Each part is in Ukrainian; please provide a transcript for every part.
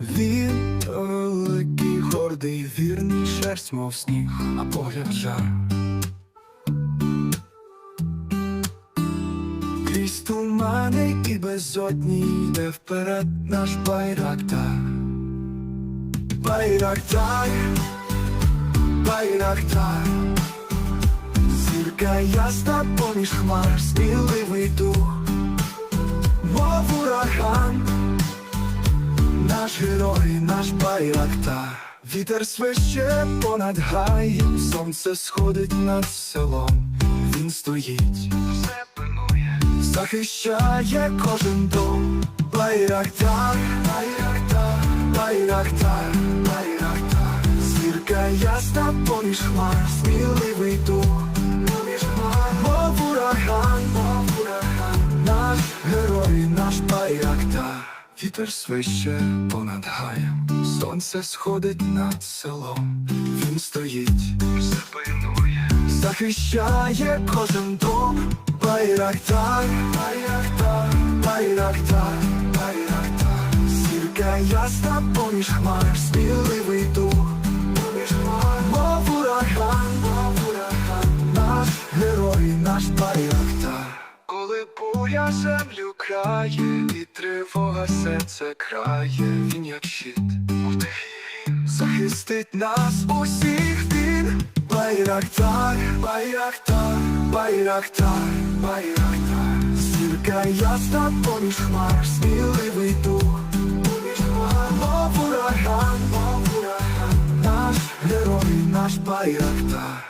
Він великий, гордий, вірний, шерсть, мов сніг, а погляд жар. Крізь тумани і безодні йде вперед наш байрактар. Байрактар, байрактар, зірка ясна поміж хмар, сміливий дух, мов ураган, наш герой, наш байрактар. Вітер свище понад гаєм, сонце сходить над селом, він стоїть, все панує, захищає кожен дом. Байрактар, байрактар, байрактар, байрактар, зірка ясна поміж хмар, сміливий Вітер свище понад гаєм, сонце сходить над селом, він стоїть, все пильнує, захищає кожен дом, байрактар, байрактар, байрактар, байрактар, зірка ясна поміж хмар, сміливий дух, поміж хмар, мов ураган, мов ураган, наш герой, наш байрактар. Коли буря землю крає, і тривога серце крає, він як щит, захистить нас усіх він, байрактар, байрактар, байрактар, байрактар, зірка ясна поміж хмар, сміливий дух, мов ураган, мов ураган, наш герой, наш байрактар.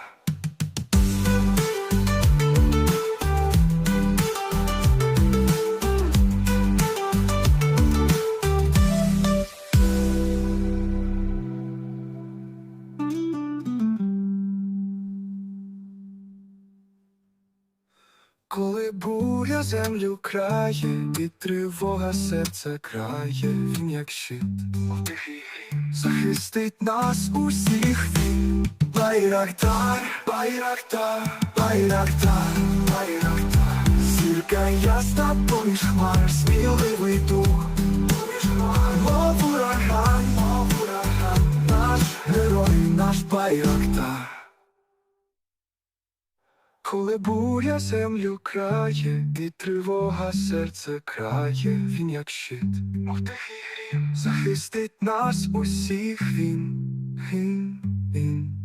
Коли буря землю крає, і тривога серце крає, він як щит, захистить нас усіх він. Байрактар, байрактар, байрактар, байрактар, зірка ясна поміж хмар, сміливий дух, мов ураган, мов ураган, наш герой, наш байрактар. Коли буря землю крає, і тривога серце крає, він як щит, мов тихий грім, захистить нас усіх він, він, він.